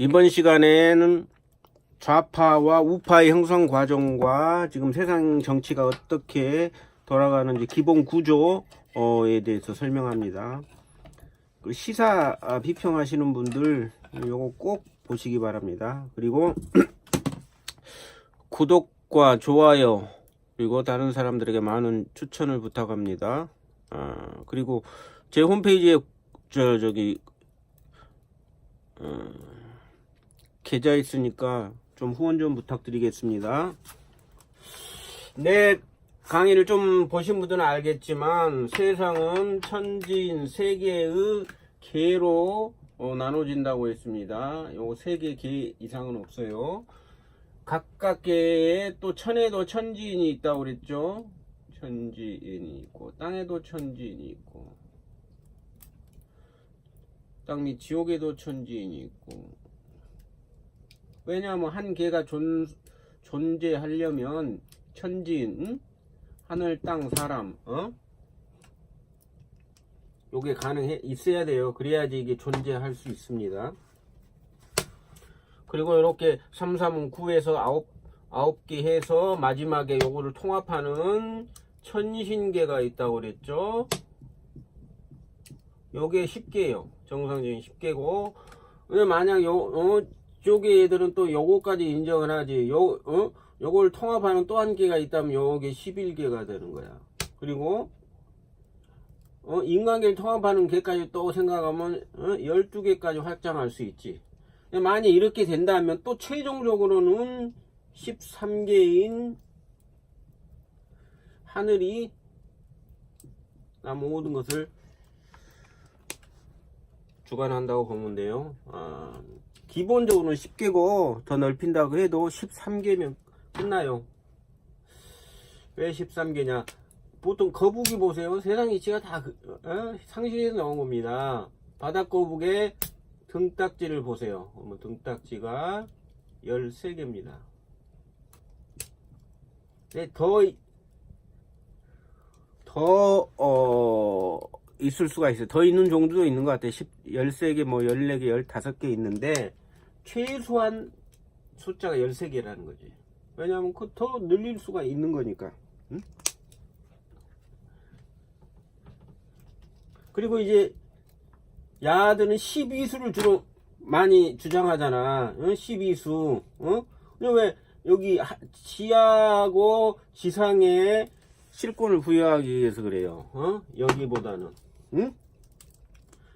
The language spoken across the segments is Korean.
이번 시간에는 좌파와 우파의 형성 과정과 지금 세상 정치가 어떻게 돌아가는지 기본 구조에 대해서 설명합니다. 그 시사 아, 비평하시는 분들 요거 꼭 보시기 바랍니다. 그리고 구독과 좋아요 그리고 다른 사람들에게 많은 추천을 부탁합니다. 아, 그리고 제 홈페이지에 저 저기 어, 계좌 있으니까 좀 후원 좀 부탁드리겠습니다. 네, 강의를 좀 보신 분들은 알겠지만 세상은 천지인 세 개의 개로 어, 나눠진다고 했습니다. 요거 세 개 개 이상은 없어요. 각각 개에 또 천에도 천지인이 있다고 그랬죠. 천지인이 있고 땅에도 천지인이 있고 땅및 지옥에도 천지인이 있고 왜냐하면 한 개가 존, 존재하려면 천지인 응? 하늘 땅 사람 어? 요게 가능해 있어야 돼요. 그래야지 이게 존재할 수 있습니다. 그리고 이렇게 3, 3, 9에서 9, 9개 해서 마지막에 요거를 통합하는 천신계가 있다고 그랬죠? 요게 10개예요. 정상적인 10개고. 근데 만약 요 어, 쪽의 애들은 또 요거까지 인정을 하지 요 어? 요걸 통합하는 또 한 개가 있다면 요게 11개가 되는 거야 그리고 어, 인간계를 통합하는 개까지 또 생각하면 어? 12개까지 확장할 수 있지 만약 이렇게 된다면 또 최종적으로는 13개인 하늘이 나 모든 것을 주관한다고 보면 돼요. 아, 기본적으로는 10개고 더 넓힌다고 해도 13개면 끝나요. 왜 13개냐? 보통 거북이 보세요. 세상 이치가 다 그- 어? 상식에서 나온 겁니다. 바닥 거북의 등딱지를 보세요. 뭐 등딱지가 13개입니다. 네, 더, 더, 어, 있을 수가 있어요. 더 있는 종류도 있는 것 같아요. 10, 13개, 뭐 14개, 15개 있는데, 최소한 숫자가 13개라는 거지. 왜냐하면 그 더 늘릴 수가 있는 거니까. 응? 그리고 이제, 야들은 12수를 주로 많이 주장하잖아. 응? 12수. 어? 근데 왜 여기 하- 지하고 지상에 실권을 부여하기 위해서 그래요. 어? 여기보다는. 응?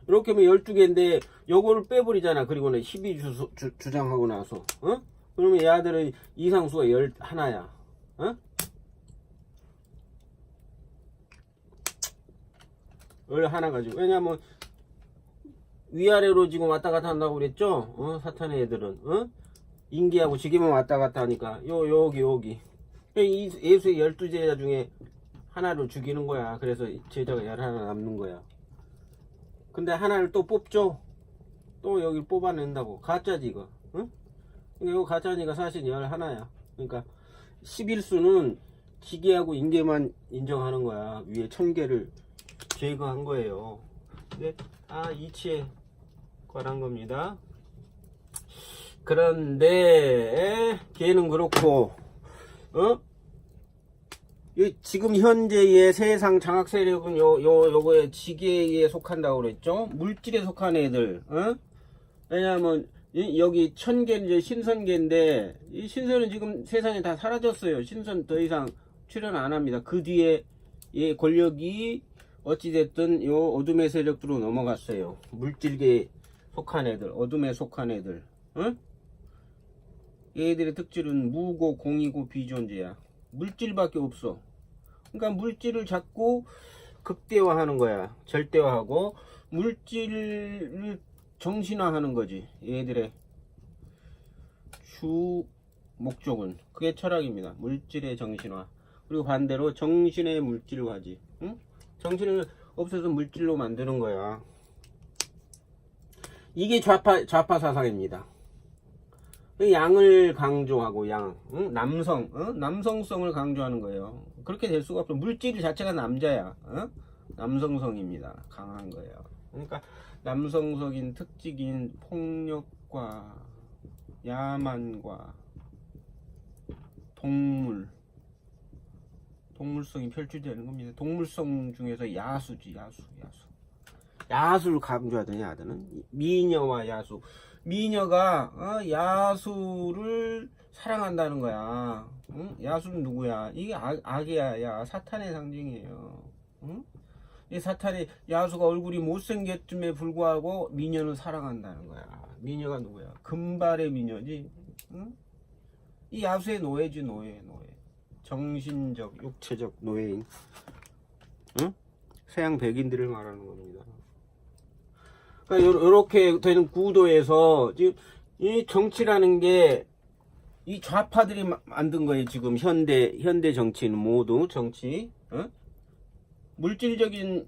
이렇게 하면 12개인데 요거를 빼버리잖아. 그리고는 12주 주, 주장하고 나서. 어? 그러면 얘들은 이상수가 11야. 어? 열 하나 가지고. 왜냐면 위아래로 지금 왔다 갔다 한다고 그랬죠? 어? 사탄의 애들은. 어? 인기하고 지기만 왔다 갔다 하니까 요 여기 여기 이 예수의 열두 제자 중에 하나를 죽이는 거야 그래서 제자가 열 하나 남는 거야 근데 하나를 또 뽑죠. 또 여기 뽑아낸다고. 가짜지 이거. 응? 그러니까 이거 가짜니까 사실 열 하나야. 그러니까 11수는 기계하고 인계만 인정하는 거야. 위에 천 개를 제거한 거예요. 근데 아 이치에 관한 겁니다. 그런데 걔는 그렇고 어? 이 지금 현재의 세상 장악 세력은 요 요 요거에 지계에 속한다고 그랬죠. 물질에 속한 애들. 어? 왜냐하면 이- 여기 천개 이제 신선계인데 이 신선은 지금 세상에 다 사라졌어요. 신선 더 이상 출연 안 합니다. 그 뒤에 이 권력이 어찌됐든 요 어둠의 세력으로 넘어갔어요. 물질계에 속한 애들, 어둠에 속한 애들. 응? 얘들의 특질은 무고 공이고 비존재야. 물질밖에 없어. 그러니까 물질을 자꾸 극대화하는 거야. 절대화하고 물질을 정신화하는 거지. 얘들의 주 목적은 그게 철학입니다. 물질의 정신화. 그리고 반대로 정신의 물질화지. 응? 정신을 없애서 물질로 만드는 거야. 이게 좌파 좌파 사상입니다. 양을 강조하고 양, 응? 남성, 응? 남성성을 강조하는 거예요. 그렇게 될 수가 없어. 물질 자체가 남자야, 응? 남성성입니다. 강한 거예요. 그러니까 남성적인 특징인 폭력과 야만과 동물 동물성이 표출되는 겁니다. 동물성 중에서 야수지 야수 야수 야수를 강조하더니 아들은 미녀와 야수 미녀가 어, 야수를 사랑한다는 거야. 응? 야수는 누구야? 이게 악, 악이야, 야 사탄의 상징이에요. 응? 이 사탄의 야수가 얼굴이 못생겼음에 불구하고 미녀는 사랑한다는 거야. 미녀가 누구야? 금발의 미녀지. 응? 이 야수의 노예지 노예 노예. 정신적, 육체적 노예인. 응? 서양 백인들을 말하는 겁니다. 그러니까 요- 요렇게 되는 구도에서 지금 이 정치라는 게 이 좌파들이 마- 만든 거예요. 지금 현대 현대 정치는 모두 정치. 어? 물질적인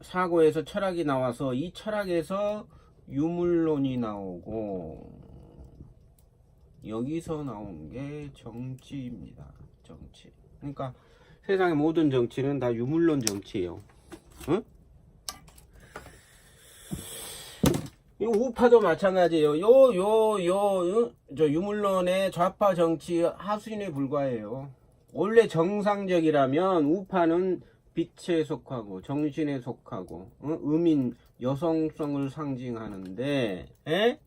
사고에서 철학이 나와서 이 철학에서 유물론이 나오고 여기서 나온 게 정치입니다. 정치. 그러니까 세상의 모든 정치는 다 유물론 정치예요. 응? 이 우파도 마찬가지예요. 요, 요, 요, 저 유물론의 좌파 정치 하수인에 불과해요. 원래 정상적이라면 우파는 빛에 속하고 정신에 속하고 어? 음인 여성성을 상징하는데 에?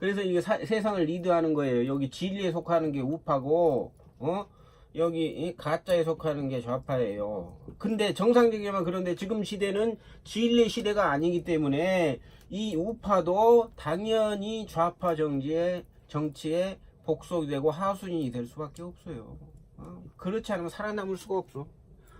그래서 이게 사- 세상을 리드하는 거예요. 여기 진리에 속하는 게 우파고 어? 여기 이 가짜에 속하는 게 좌파예요. 근데 정상적이면 그런데 지금 시대는 진리 시대가 아니기 때문에 이 우파도 당연히 좌파 정치에 정치에 복속이 되고 하수인이 될 수밖에 없어요. 어? 그렇지 않으면 살아남을 수가 없어.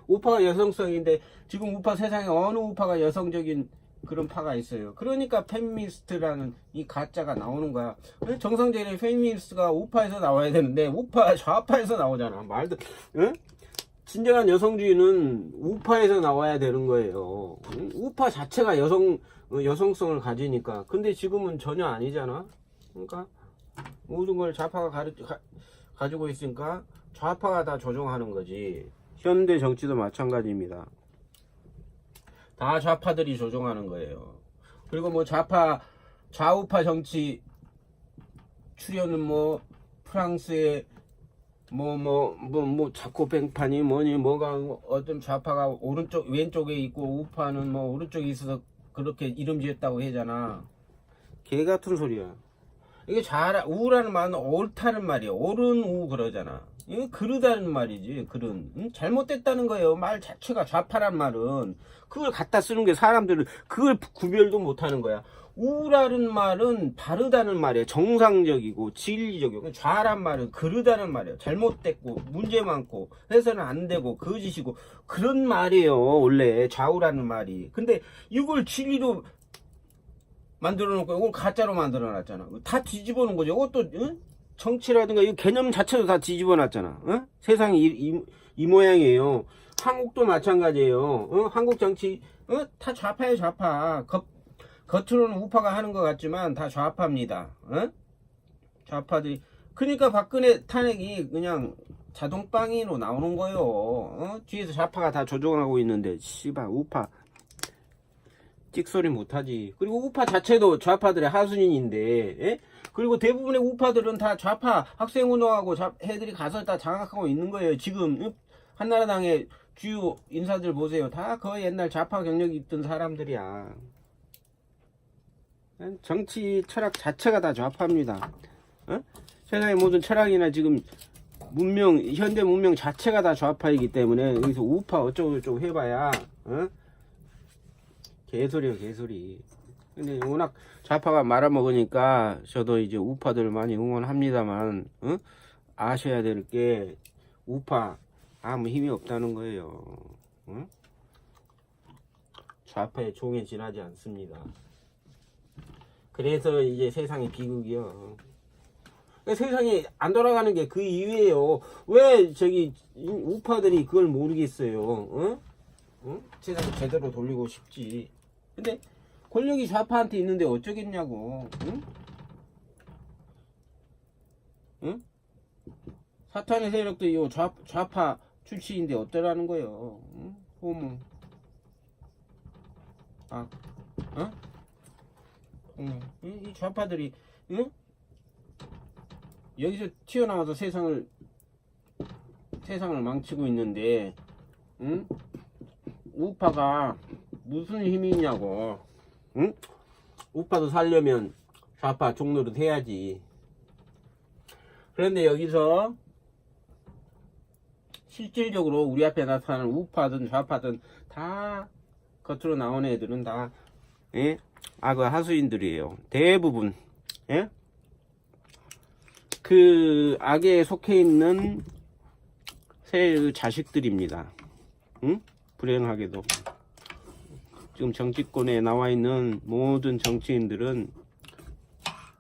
우파가 여성성인데 지금 우파 세상에 어느 우파가 여성적인 그런 파가 있어요. 그러니까 페미니스트라는 이 가짜가 나오는 거야. 정상적인 페미니스트가 우파에서 나와야 되는데 우파 좌파에서 나오잖아. 말도 응? 진정한 여성주의는 우파에서 나와야 되는 거예요. 응? 우파 자체가 여성 어, 여성성을 가지니까. 근데 지금은 전혀 아니잖아. 그러니까 모든 걸 좌파가 가르, 가, 가지고 있으니까 좌파가 다 조종하는 거지. 현대 정치도 마찬가지입니다. 다 좌파들이 조종하는 거예요. 그리고 뭐 좌파 좌우파 정치 출연은 뭐 프랑스의 뭐 뭐 뭐 뭐 자코뱅판이 뭐니 뭐가 어떤 좌파가 오른쪽 왼쪽에 있고 우파는 뭐 오른쪽에 있어서 그렇게 이름 지었다고 하잖아. 개 같은 소리야. 이게 잘 우라는 말은 옳다는 말이야. 옳은 우 그러잖아. 이거 그르다는 말이지. 그른 응? 잘못됐다는 거예요. 말 자체가 좌파란 말은 그걸 갖다 쓰는 게 사람들은 그걸 구별도 못하는 거야. 우라는 말은 바르다는 말이야. 정상적이고 진리적이고 좌란 말은 그르다는 말이야. 잘못됐고 문제 많고 해서는 안 되고 거짓이고 그런 말이에요. 원래 좌우라는 말이. 근데 이걸 진리로 만들어 놓고 이걸 가짜로 만들어 놨잖아. 다 뒤집어 놓은 거죠. 이것도 응? 정치라든가 이 개념 자체도 다 뒤집어 놨잖아. 응? 세상이 이, 이, 이 모양이에요. 한국도 마찬가지예요. 응? 한국 정치 응? 다 좌파예요, 좌파. 겉, 겉으로는 우파가 하는 것 같지만 다 좌파입니다. 응? 좌파들이 그러니까 박근혜 탄핵이 그냥 자동빵이로 나오는 거예요. 어? 뒤에서 좌파가 다 조종하고 있는데 씨발 우파 찍소리 못하지. 그리고 우파 자체도 좌파들의 하수인인데, 예? 그리고 대부분의 우파들은 다 좌파 학생운동하고 좌, 애들이 가서 다 장악하고 있는 거예요. 지금 응? 한나라당의 주요 인사들 보세요. 다 거의 옛날 좌파 경력이 있던 사람들이야. 정치 철학 자체가 다 좌파입니다. 어? 세상의 모든 철학이나 지금 문명, 현대 문명 자체가 다 좌파이기 때문에 여기서 우파 어쩌고저쩌고 해봐야, 어? 개소리야 개소리 근데 워낙 좌파가 말아먹으니까 저도 이제 우파들 많이 응원합니다만 어? 아셔야 될 게 우파 아무 힘이 없다는 거예요 어? 좌파의 종에 지나지 않습니다 그래서 이제 세상이 비극이요 그러니까 세상이 안 돌아가는 게 그 이유예요 왜 저기 이 우파들이 그걸 모르겠어요 어? 응? 세상 제대로 돌리고 싶지. 근데 권력이 좌파한테 있는데 어쩌겠냐고. 응? 응? 사탄의 세력도 이 좌, 좌파 출신인데 어쩌라는 거예요. 응? 호모. 아, 어? 응? 이- 이 좌파들이, 응? 여기서 튀어나와서 세상을 세상을 망치고 있는데 응? 우파가 무슨 힘이 있냐고 응? 우파도 살려면 좌파 종로로 해야지 그런데 여기서 실질적으로 우리 앞에 나타나는 우파든 좌파든 다 겉으로 나오는 애들은 다 예? 악의 하수인들이에요 대부분 예? 그 악에 속해 있는 새 자식들입니다. 응? 불행하게도 지금 정치권에 나와 있는 모든 정치인들은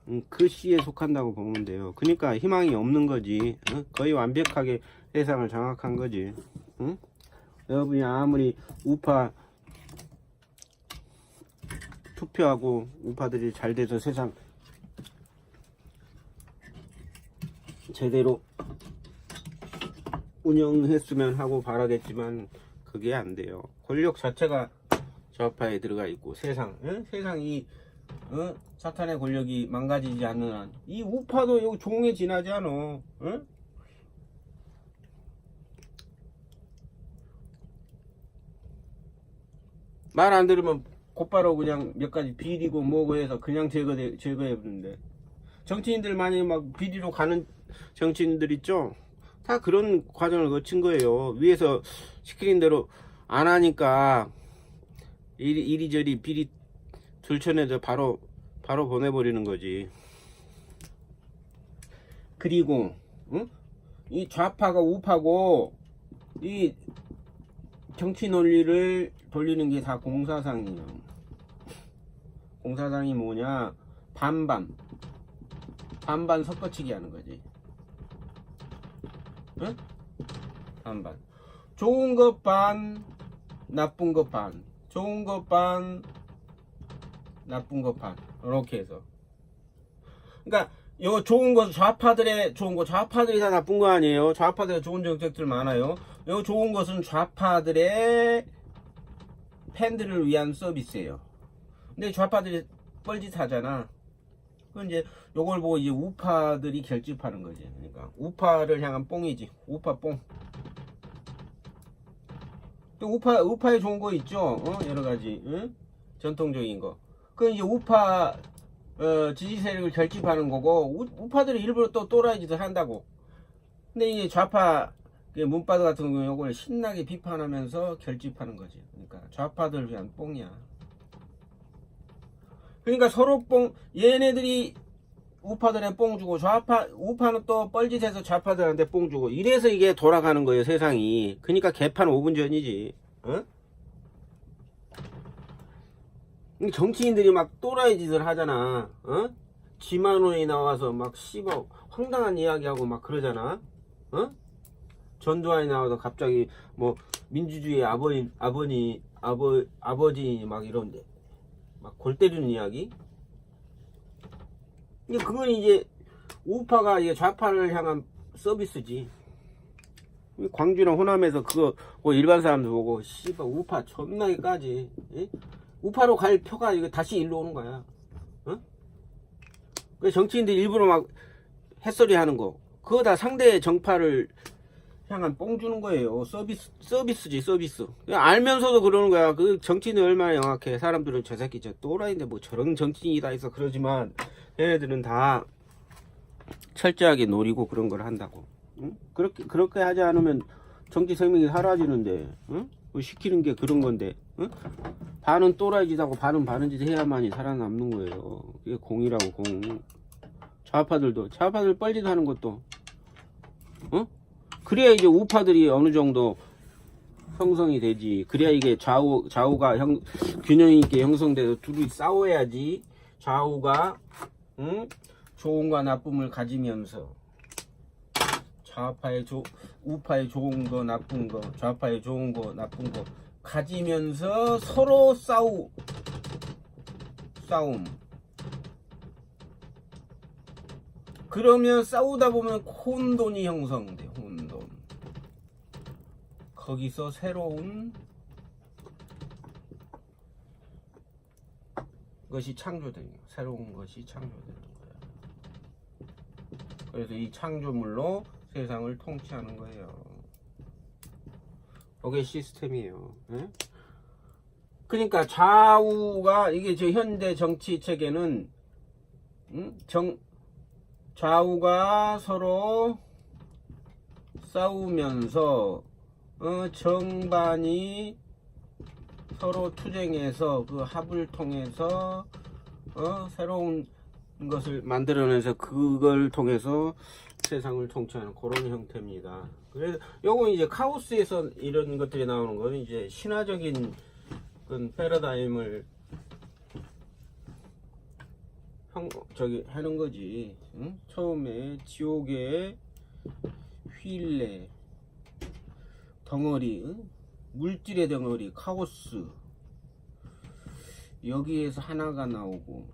음, 그 씨에 속한다고 보면 돼요. 그러니까 희망이 없는 거지. 어? 거의 완벽하게 세상을 장악한 거지. 응? 여러분이 아무리 우파 투표하고 우파들이 잘 돼서 세상 제대로 운영했으면 하고 바라겠지만 그게 안 돼요. 권력 자체가 좌파에 들어가 있고 세상, 예? 세상이 어? 사탄의 권력이 망가지지 않는 한 이 우파도 요 종에 지나지 않아. 어? 말안 들으면 곧바로 그냥 몇 가지 비리고 뭐고 해서 그냥 제거 제거해 버리는데 정치인들 많이 막 비리로 가는 정치인들 있죠? 다 그런 과정을 거친 거예요. 위에서 시키는 대로 안 하니까 이리, 이리저리 비리 들춰내서 바로 바로 보내버리는 거지. 그리고 응? 이 좌파가 우파고 이 정치 논리를 돌리는 게 다 공사상이에요. 공사상이 뭐냐? 반반 반반 섞어치기 하는 거지. 응? 반반. 좋은 것 반, 나쁜 것 반. 좋은 것 반, 나쁜 것 반. 이렇게 해서. 그러니까 요 좋은 거 좌파들의 좋은 거 좌파들이 다 나쁜 거 아니에요. 좌파들의 좋은 정책들 많아요. 요 좋은 것은 좌파들의 팬들을 위한 서비스예요. 근데 좌파들이 뻘짓 하잖아. 그 이제 요걸 보고 이제 우파들이 결집하는 거지. 그러니까 우파를 향한 뽕이지. 우파 뽕. 또 우파 우파에 좋은 거 있죠. 어? 여러 가지 응? 전통적인 거. 그 이제 우파 어, 지지 세력을 결집하는 거고 우, 우파들이 일부러 또 또라이 짓을 한다고. 근데 이제 좌파 그 문바드 같은 경우는 신나게 비판하면서 결집하는 거지. 그러니까 좌파들 위한 뽕이야. 그러니까 서로 뽕 얘네들이 우파들의 뽕 주고 좌파 우파는 또 뻘짓해서 좌파들한테 뽕 주고 이래서 이게 돌아가는 거예요 세상이 그러니까 개판 5분 전이지 어? 정치인들이 막 또라이 짓을 하잖아 어? 지만원이 나와서 막 씹어 황당한 이야기하고 막 그러잖아 어? 전두환이 나와서 갑자기 뭐 민주주의 아버지 아버니 아버 아버지 막 이런데 막 골 때리는 이야기 이게 그건 이제 우파가 이제 좌파를 향한 서비스지. 광주나 호남에서 그거 뭐 일반 사람들 보고 씨발 우파 존나게 까지. 예? 우파로 갈 표가 이거 다시 일로 오는 거야. 어? 그 정치인들 일부러 막 햇소리 하는 거. 그거 다 상대 정파를 향한 뽕 주는 거예요. 서비스, 서비스지, 서비스. 알면서도 그러는 거야. 그 정치인이 얼마나 영악해. 사람들은 저 새끼 저 또라이인데 뭐 저런 정치인이 다 있어. 그러지만 얘네들은 다 철저하게 노리고 그런 걸 한다고. 응? 그렇게, 그렇게 하지 않으면 정치 생명이 사라지는데, 응? 뭐 시키는 게 그런 건데, 응? 반은 또라이 짓하고 반은 바른 짓 해야만이 살아남는 거예요. 그게 공이라고, 공. 좌파들도, 좌파들 뻘짓 하는 것도, 어? 그래야 이제 우파들이 어느 정도 형성이 되지. 그래야 이게 좌우, 좌우가 형, 균형 있게 형성돼서 둘이 싸워야지. 좌우가, 응? 좋은과 나쁨을 가지면서. 좌파의 조, 우파의 좋은 거, 나쁜 거, 좌파의 좋은 거, 나쁜 거 가지면서 서로 싸우, 싸움. 그러면 싸우다 보면 혼돈이 형성돼, 혼돈. 거기서 새로운 것이 창조되는 거야. 새로운 것이 창조되는 거야. 그래서 이 창조물로 세상을 통치하는 거예요. 이게 시스템이에요. 예? 그러니까 좌우가 이게 저 현대 정치 체계는 음? 정 좌우가 서로 싸우면서 어, 정반이 서로 투쟁해서 그 합을 통해서 어, 새로운 것을 만들어내서 그걸 통해서 세상을 통치하는 그런 형태입니다. 그래서 요거 이제 카오스에서 이런 것들이 나오는 거는 이제 신화적인 그 패러다임을 형 저기 하는 거지. 응? 처음에 지옥의 휠레 덩어리, 응? 물질의 덩어리, 카오스 여기에서 하나가 나오고,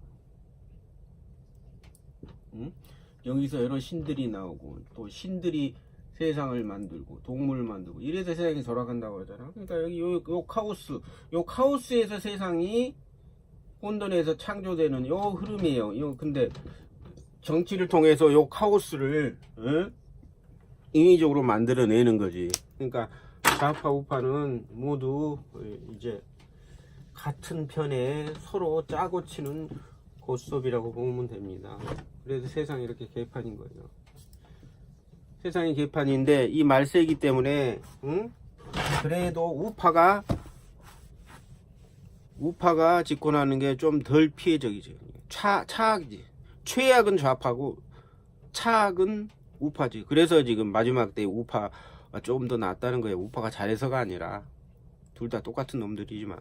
응? 여기서 여러 신들이 나오고 또 신들이 세상을 만들고 동물을 만들고 이래서 세상이 돌아간다고 하잖아. 그러니까 여기 요, 요 카오스, 요 카오스에서 세상이 혼돈에서 창조되는 요 흐름이에요. 요 근데 정치를 통해서 요 카오스를 응? 인위적으로 만들어내는 거지. 그러니까 좌파 우파는 모두 이제 같은 편에 서로 짜고 치는 고스톱이라고 보면 됩니다. 그래서 세상이 이렇게 개판인 거예요. 세상이 개판인데 이 말세이기 때문에 응? 그래도 우파가 우파가 집권하는 게 좀 덜 피해적이지. 차 차악이지. 최악은 좌파고 차악은 우파지. 그래서 지금 마지막 때 우파 가좀더 낫다는 거예요. 우파가 잘해서가 아니라 둘 다 똑같은 놈들이지만.